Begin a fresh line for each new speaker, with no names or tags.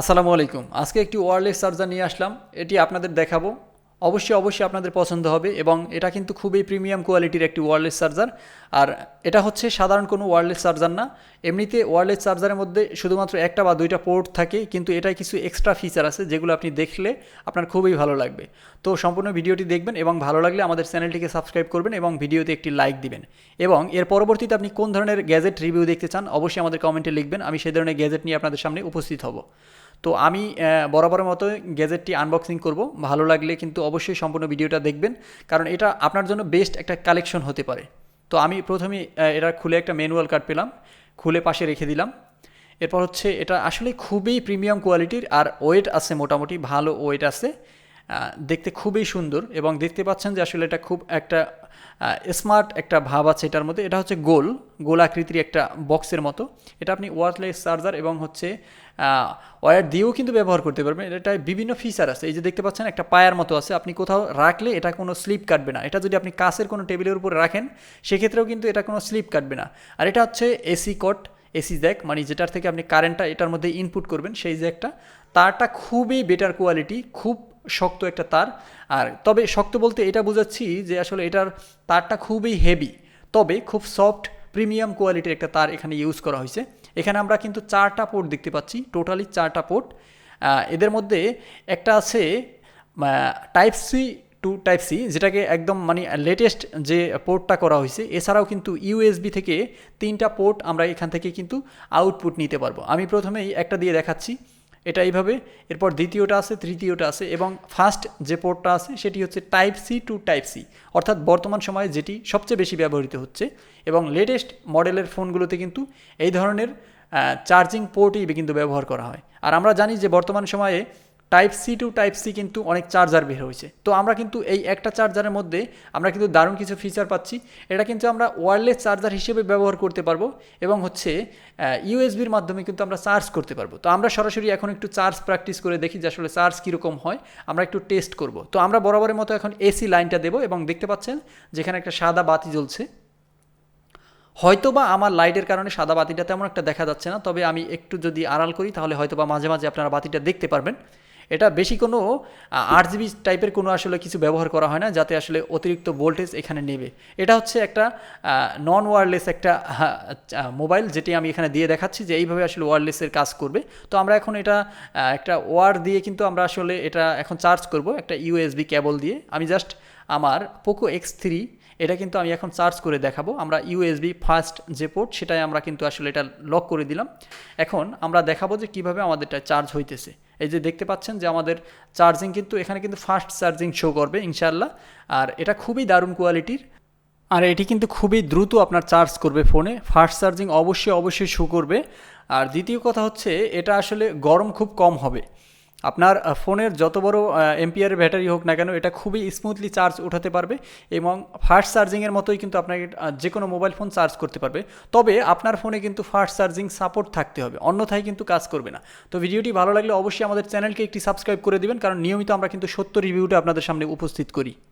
আসসালামু আলাইকুম। আজকে একটি ওয়ারলেস চার্জার নিয়ে আসলাম। এটি আপনাদের দেখাবো। অবশ্যই অবশ্যই আপনাদের পছন্দ হবে এবং এটা কিন্তু খুবই প্রিমিয়াম কোয়ালিটির একটি ওয়ারলেস চার্জার আর এটা হচ্ছে সাধারণ কোনো ওয়ারলেস চার্জার না। এমনিতে ওয়ারলেস চার্জারের মধ্যে শুধুমাত্র একটা বা দুইটা পোর্ট থাকে, কিন্তু এটায় কিছু এক্সট্রা ফিচার আছে যেগুলো আপনি দেখলে আপনার খুবই ভালো লাগবে। তো সম্পূর্ণ ভিডিওটি দেখবেন এবং ভালো লাগলে আমাদের চ্যানেলটিকে সাবস্ক্রাইব করবেন এবং ভিডিওতে একটি লাইক দিবেন। এবং এর পরবর্তীতে আপনি কোন ধরনের গ্যাজেট রিভিউ দেখতে চান, অবশ্যই আমাদের কমেন্টে লিখবেন। আমি সেই ধরনের গ্যাজেট নিয়ে আপনাদের সামনে উপস্থিত হব। তো আমি বরাবরের মতো গ্যাজেটটি আনবক্সিং করব। ভালো লাগলে কিন্তু অবশ্যই সম্পূর্ণ ভিডিওটা দেখবেন, কারণ এটা আপনার জন্য বেস্ট একটা কালেকশন হতে পারে। তো আমি প্রথমে এটা খুলে একটা ম্যানুয়াল কার্ড পেলাম, খুলে পাশে রেখে দিলাম। এরপর হচ্ছে, এটা আসলে খুবই প্রিমিয়াম কোয়ালিটির আর ওয়েট আছে মোটামুটি, ভালো ওয়েট আছে। দেখতে খুবই সুন্দর এবং দেখতে পাচ্ছেন যে আসলে এটা খুব একটা স্মার্ট একটা ভাব আছে এটার মধ্যে। এটা হচ্ছে গোল গোল আকৃতির একটা বক্সের মতো। এটা আপনি ওয়ারলেস চার্জার এবং হচ্ছে ওয়্যার দিয়েও কিন্তু ব্যবহার করতে পারবেন। এটায় বিভিন্ন ফিচার আছে। এই যে দেখতে পাচ্ছেন একটা পায়ার মতো আছে। আপনি কোথাও রাখলে এটা কোনো স্লিপ কাটবে না। এটা যদি আপনি কাছের কোনো টেবিলের উপরে রাখেন, সেক্ষেত্রেও কিন্তু এটা কোনো স্লিপ কাটবে না। আর এটা হচ্ছে এসি কট এসি জ্যাক মানে যেটার থেকে আপনি কারেন্টটা এটার মধ্যে ইনপুট করবেন, সেই জ্যাকটা তারটা খুবই বেটার কোয়ালিটি খুব শক্ত একটা তার। আর তবে শক্ত বলতে এটা বোঝাচ্ছি যে আসলে এটার তারটা খুবই হেভি তবে খুব সফট প্রিমিয়াম কোয়ালিটির একটা তার এখানে ইউজ করা হয়েছে। এখানে আমরা কিন্তু চারটা পোর্ট দেখতে পাচ্ছি টোটালি চারটা পোর্ট এদের মধ্যে একটা আছে type C two type C যেটাকে একদম মানে লেটেস্ট যে পোর্টটা করা হয়েছে। এছাড়াও কিন্তু ইউএসবি থেকে তিনটা পোর্ট আমরা এখান থেকে কিন্তু আউটপুট নিতে পারব। আমি প্রথমেই একটা দিয়ে দেখাচ্ছি। এটা এইভাবে, এরপর দ্বিতীয়টা আছে, তৃতীয়টা আছে এবং ফার্স্ট যে পোর্টটা আছে সেটি হচ্ছে type C two type C অর্থাৎ বর্তমান সময়ে যেটি সবচেয়ে বেশি ব্যবহৃত হচ্ছে এবং লেটেস্ট মডেলের ফোনগুলোতে কিন্তু এই ধরনের চার্জিং পোর্টই কিন্তু ব্যবহার করা হয়। আর আমরা জানি যে বর্তমান সময়ে type C two type C কিন্তু অনেক চার্জার বের হয়েছে। তো আমরা কিন্তু এই একটা চার্জারের মধ্যে আমরা কিন্তু দারুণ কিছু ফিচার পাচ্ছি। এটা কিন্তু আমরা ওয়্যারলেস চার্জার হিসেবে ব্যবহার করতে পারব এবং হচ্ছে ইউএসবির মাধ্যমে কিন্তু আমরা চার্জ করতে পারব। তো আমরা সরাসরি এখন একটু চার্জ প্র্যাকটিস করে দেখি যে আসলে চার্জ কীরকম হয়। আমরা একটু টেস্ট করব। তো আমরা বরাবরের মতো এখন এসি লাইনটা দেবো এবং দেখতে পাচ্ছেন যেখানে একটা সাদা বাতি জ্বলছে। হয়তোবা আমার লাইটের কারণে সাদা বাতিটা তেমন একটা দেখা যাচ্ছে না, তবে আমি একটু যদি আড়াল করি তাহলে হয়তোবা মাঝে মাঝে আপনারা বাতিটা দেখতে পারবেন। এটা বেশি কোনো আট জিবি টাইপের কোনো আসলে কিছু ব্যবহার করা হয় না, যাতে আসলে অতিরিক্ত ভোল্টেজ এখানে নেবে। এটা হচ্ছে একটা নন ওয়্যারলেস একটা মোবাইল, যেটি আমি এখানে দিয়ে দেখাচ্ছি যে এইভাবে আসলে ওয়্যারলেসের কাজ করবে। তো আমরা এখন এটা একটা ওয়ার দিয়ে কিন্তু আমরা আসলে এটা এখন চার্জ করব, একটা ইউএসবি কেবল দিয়ে। আমি জাস্ট আমার পোকো এক্স থ্রি, এটা কিন্তু আমি এখন চার্জ করে দেখাবো। আমরা ইউএসবি ফার্স্ট যে পোর্ট, সেটাই আমরা কিন্তু আসলে এটা লক করে দিলাম। এখন আমরা দেখাবো যে কীভাবে আমাদেরটা চার্জ হইতেছে। এই যে দেখতে পাচ্ছেন যে আমাদের চার্জিং কিন্তু, এখানে কিন্তু ফাস্ট চার্জিং শো করবে ইনশাল্লাহ আর এটা খুবই দারুণ কোয়ালিটির আর এটি কিন্তু খুবই দ্রুত আপনার চার্জ করবে ফোনে। ফাস্ট চার্জিং অবশ্যই অবশ্যই শো করবে। আর দ্বিতীয় কথা হচ্ছে, এটা আসলে গরম খুব কম হবে। আপনার ফোনের যত বড় এমপিআর ব্যাটারি হোক না কেন, এটা খুবই স্মুথলি চার্জ উঠাতে পারবে এবং ফাস্ট চার্জিংয়ের মতোই কিন্তু আপনাকে যে কোনো মোবাইল ফোন চার্জ করতে পারবে। তবে আপনার ফোনে কিন্তু ফাস্ট চার্জিং সাপোর্ট থাকতে হবে, অন্যথায় কিন্তু কাজ করবে না। তো ভিডিওটি ভালো লাগলে অবশ্যই আমাদের চ্যানেলকে একটি সাবস্ক্রাইব করে দেবেন, কারণ নিয়মিত আমরা কিন্তু সত্য রিভিউটা আপনাদের সামনে উপস্থিত করি।